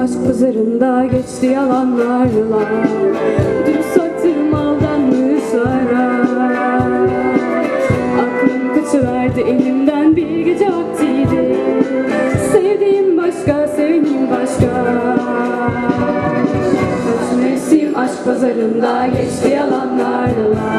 Aşk pazarında geçti yalanlarla. Dün sattığım aldanmışlara Aklım kaçıverdi elimden bir gece vaktiydi. Sevdiğim başka, sevdiğim başka. Kaç mevsim aşk pazarında geçti yalanlarla.